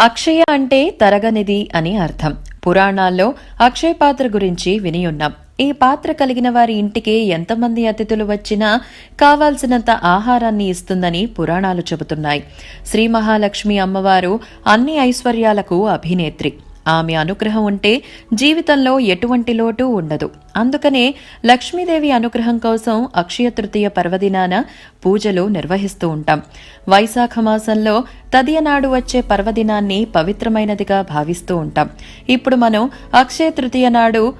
అక్షయ అంటే తరగనిది అని అర్థం. పురాణాల్లో అక్షయ పాత్ర గురించి వినియున్నాం. ఈ పాత్ర కలిగిన వారి ఇంటికి ఎంతమంది అతిథులు వచ్చినా కావాల్సినంత ఆహారాన్ని ఇస్తుందని పురాణాలు చెబుతున్నాయి. శ్రీ మహాలక్ష్మి అమ్మవారు అన్ని ఐశ్వర్యాలకు అభినేత్రి. ఆమె అనుగ్రహం ఉంటే జీవితంలో ఎటువంటి లోటు ఉండదు. అందుకనే లక్ష్మీదేవి అనుగ్రహం కోసం అక్షయ తృతీయ పర్వదినాన పూజలు నిర్వహిస్తూ ఉంటాం. వైశాఖ మాసంలో తదియనాడు వచ్చే పర్వదినాన్ని పవిత్రమైనదిగా భావిస్తూ ఉంటాం. ఇప్పుడు మనం అక్షయ తృతీయ నాడు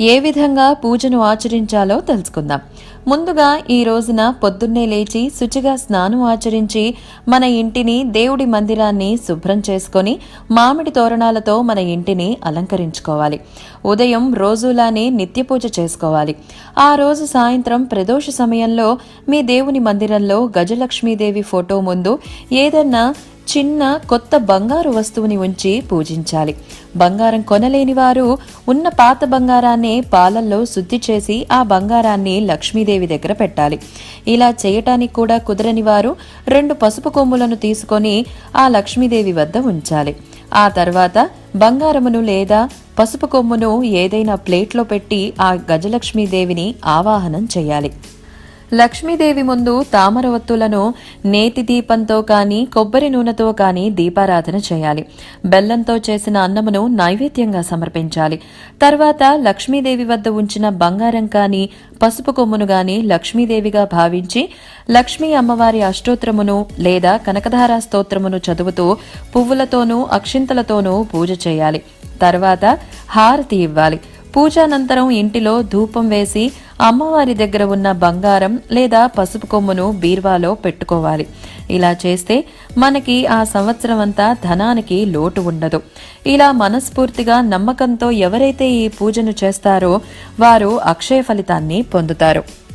ఏ విధంగా పూజను ఆచరించాలో తెలుసుకుందాం. ముందుగా ఈ రోజున పొద్దున్నే లేచి శుచిగా స్నానం ఆచరించి మన ఇంటిని దేవుడి మందిరాన్ని శుభ్రం చేసుకొని మామిడి తోరణాలతో మన ఇంటిని అలంకరించుకోవాలి. ఉదయం రోజులానే నిత్య పూజ చేసుకోవాలి. ఆ రోజు సాయంత్రం ప్రదోష సమయంలో మీ దేవుని మందిరంలో గజలక్ష్మీదేవి ఫోటో ముందు ఏదన్నా చిన్న కొత్త బంగారు వస్తువుని ఉంచి పూజించాలి. బంగారం కొనలేని వారు ఉన్న పాత బంగారాన్ని పాలల్లో శుద్ధి చేసి ఆ బంగారాన్ని లక్ష్మీదేవి దగ్గర పెట్టాలి. ఇలా చేయటానికి కూడా కుదరని వారు రెండు పసుపు కొమ్ములను తీసుకొని ఆ లక్ష్మీదేవి వద్ద ఉంచాలి. ఆ తర్వాత బంగారమును లేదా పసుపు కొమ్మును ఏదైనా ప్లేట్లో పెట్టి ఆ గజలక్ష్మీదేవిని ఆవాహనం చేయాలి. లక్ష్మీదేవి ముందు తామర ఒత్తులను నేతి దీపంతో కానీ కొబ్బరి నూనెతో కానీ దీపారాధన చేయాలి. బెల్లంతో చేసిన అన్నమును నైవేద్యంగా సమర్పించాలి. తర్వాత లక్ష్మీదేవి వద్ద ఉంచిన బంగారం కానీ పసుపు కొమ్మును గాని లక్ష్మీదేవిగా భావించి లక్ష్మీ అమ్మవారి అష్టోత్తరమును లేదా కనకధారా స్తోత్రమును చదువుతూ పువ్వులతోనూ అక్షింతలతోనూ పూజ చేయాలి. తర్వాత హారతి ఇవ్వాలి. పూజానంతరం ఇంటిలో ధూపం వేసి అమ్మవారి దగ్గర ఉన్న బంగారం లేదా పసుపు కొమ్మును బీర్వాలో పెట్టుకోవాలి. ఇలా చేస్తే మనకి ఆ సంవత్సరం అంతా ధనానికి లోటు ఉండదు. ఇలా మనస్ఫూర్తిగా నమ్మకంతో ఎవరైతే ఈ పూజను చేస్తారో వారు అక్షయ ఫలితాన్ని పొందుతారు.